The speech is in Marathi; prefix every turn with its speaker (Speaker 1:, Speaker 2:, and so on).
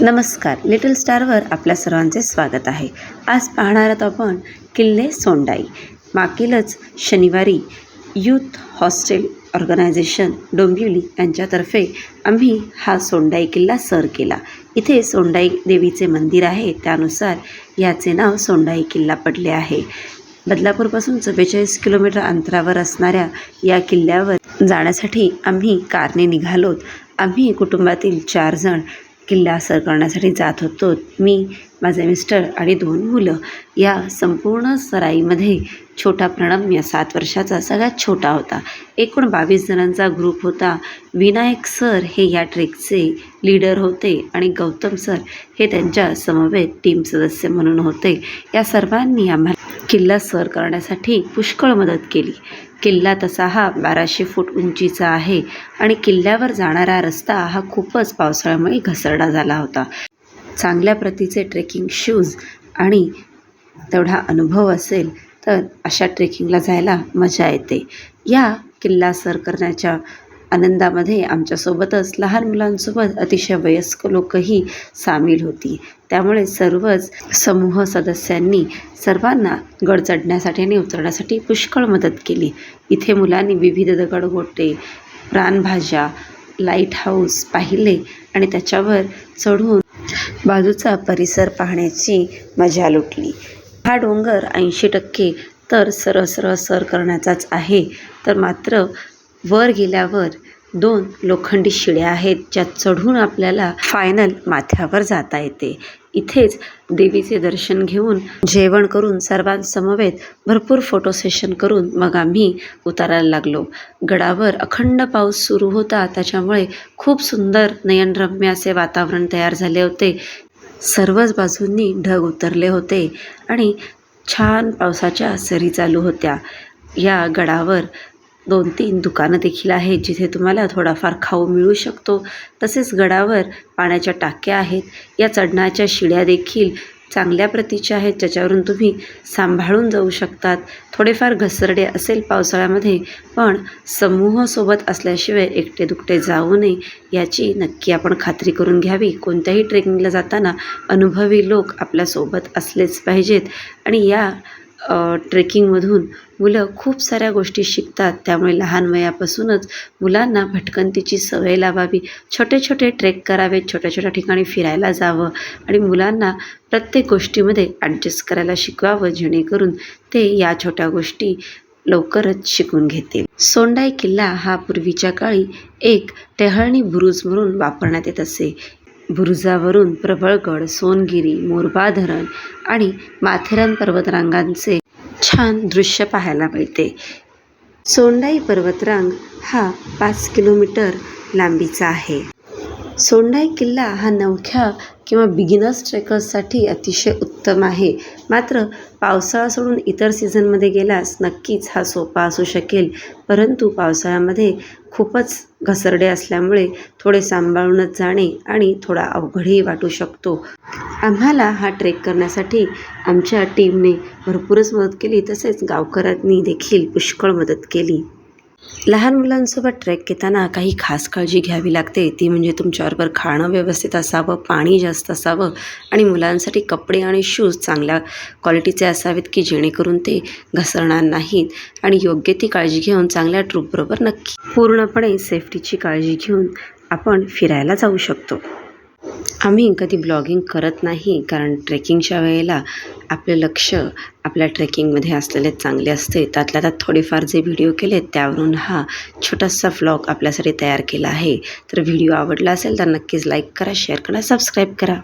Speaker 1: नमस्कार लिटल स्टारवर आपल्या सर्वांचे स्वागत आहे. आज पाहणार आहोत आपण किल्ले सोंडाई. मागीलच शनिवारी यूथ हॉस्टेल ऑर्गनायझेशन डोंबिवली यांच्यातर्फे आम्ही हा सोंडाई किल्ला सर केला. इथे सोंडाई देवीचे मंदिर आहे त्यानुसार याचे नाव सोंडाई किल्ला पडले आहे. बदलापूरपासून चव्वेचाळीस किलोमीटर अंतरावर असणाऱ्या या किल्ल्यावर जाण्यासाठी आम्ही कारने निघालोत. आम्ही कुटुंबातील चार जण किल्ला सर करण्यासाठी जात होतो. मी माझे मिस्टर आणि दोन मुलं या संपूर्ण सराईमध्ये छोटा प्रणम्य सात वर्षाचा सगळ्यात छोटा होता. एकूण बावीस जणांचा ग्रुप होता. विनायक सर हे या ट्रेकचे लीडर होते आणि गौतम सर हे त्यांच्या समवेत टीम सदस्य म्हणून होते. या सर्वांनी आम्हाला किल्ला सर करण्यासाठी पुष्कळ मदत केली. किल्ला तसा हा बाराशे फूट उंचीचा आहे आणि किल्ल्यावर जाणारा रस्ता हा खूपच पावसाळ्यामुळे घसरडा झाला होता. चांगल्या प्रतीचे ट्रेकिंग शूज आणि तेवढा अनुभव असेल तर अशा ट्रेकिंगला जायला मजा येते. या किल्ला सर करण्याच्या आनंदामध्ये आमच्यासोबतच लहान मुलांसोबत अतिशय वयस्क लोकही सामील होती. त्यामुळे सर्वच समूह सदस्यांनी सर्वांना गड चढण्यासाठी आणि उतरण्यासाठी पुष्कळ मदत केली. इथे मुलांनी विविध दगडगोटे प्राणभाज्या लाइट हाऊस पाहिले आणि त्याच्यावर चढून बाजूचा परिसर पाहण्याची मजा लुटली. हा डोंगर ऐंशी टक्के तर सरळ सरळ सर करण्याचाच आहे. तर मात्र वर गेल्यावर दोन लोखंडी शिड्या आहेत ज्या चढून आपल्याला फायनल माथ्यावर जाता येते. इथेच देवीचे दर्शन घेऊन जेवण करून सर्वांसमवेत भरपूर फोटो सेशन करून मग आम्ही उतारायला लागलो. गडावर अखंड पाऊस सुरू होता त्याच्यामुळे खूप सुंदर नयनरम्य असे वातावरण तयार झाले होते. सर्वच बाजूंनी ढग उतरले होते आणि छान पावसाच्या सरी चालू होत्या. या गडावर दोन तीन दुकानं देखील आहेत जिथे तुम्हाला थोडाफार खाऊ मिळू शकतो. तसेच गडावर पाण्याच्या टाक्या आहेत. या चढण्याच्या शिड्या देखील चांगल्या प्रतीच्या आहेत ज्याच्यावरून तुम्ही सांभाळून जाऊ शकतात. थोडेफार घसरडे असेल पावसाळ्यामध्ये पण समूहासोबत असल्याशिवाय एकटे दुकटे जाऊ नये याची नक्की आपण खात्री करून घ्यावी. कोणत्याही ट्रेकिंगला जाताना अनुभवी लोक आपल्यासोबत असलेच पाहिजेत. आणि या ट्रेकिंगमधून मुलं खूप साऱ्या गोष्टी शिकतात. त्यामुळे लहान वयापासूनच मुलांना भटकंतीची सवय लावावी. छोटे छोटे ट्रेक करावेत छोट्या छोट्या ठिकाणी फिरायला जावं आणि मुलांना प्रत्येक गोष्टीमध्ये ॲडजस्ट करायला शिकवावं जेणेकरून ते या छोट्या गोष्टी लवकरच शिकून घेतील. सोंडाई किल्ला हा पूर्वीच्या काळी एक टेहळणी बुरुज म्हणून वापरण्यात येत असे. बुरुजावरून प्रबळगड सोनगिरी मोरबा धरण आणि माथेरान पर्वतरांगांचे छान दृश्य पाहायला मिळते. सोंडाई पर्वतरांग हा पाच किलोमीटर लांबीचा आहे. सोंडाई किल्ला हा नवख्या किंवा बिगिनर्स ट्रेकर्ससाठी अतिशय उत्तम आहे. मात्र पावसाळा सोडून इतर सीझनमध्ये गेल्यास नक्कीच हा सोपा असू शकेल. परंतु पावसाळ्यामध्ये खूपच घसरडे असल्यामुळे थोडे सांभाळूनच जाणे आणि थोडा अवघडही वाटू शकतो. आम्हाला हा ट्रेक करण्यासाठी आमच्या टीमने भरपूरच मदत केली तसेच गावकऱ्यांनी देखील पुष्कळ मदत केली. लहान मुलांसोबत ट्रेक घेताना काही खास काळजी घ्यावी लागते. ती म्हणजे तुमच्याबरोबर खाणं व्यवस्थित असावं पाणी जास्त असावं आणि मुलांसाठी कपडे आणि शूज चांगल्या क्वालिटीचे असावेत की जेणेकरून ते घसरणार नाहीत. आणि योग्य ती काळजी घेऊन चांगल्या ट्रूपबरोबर नक्की. पूर्णपणे सेफ्टीची काळजी घेऊन आपण फिरायला जाऊ शकतो. आम्ही कधी ब्लॉगिंग करत नाही कारण ट्रेकिंगच्या वेळेला आपलं लक्ष आपल्या ट्रेकिंगमध्ये असलेले चांगले असते. त्यातल्या त्यात थोडेफार जे व्हिडिओ केले त्यावरून हा छोटासा व्लॉग आपल्यासाठी तयार केला आहे. तर व्हिडिओ आवडला असेल तर नक्कीच लाईक करा शेअर करा सबस्क्राईब करा.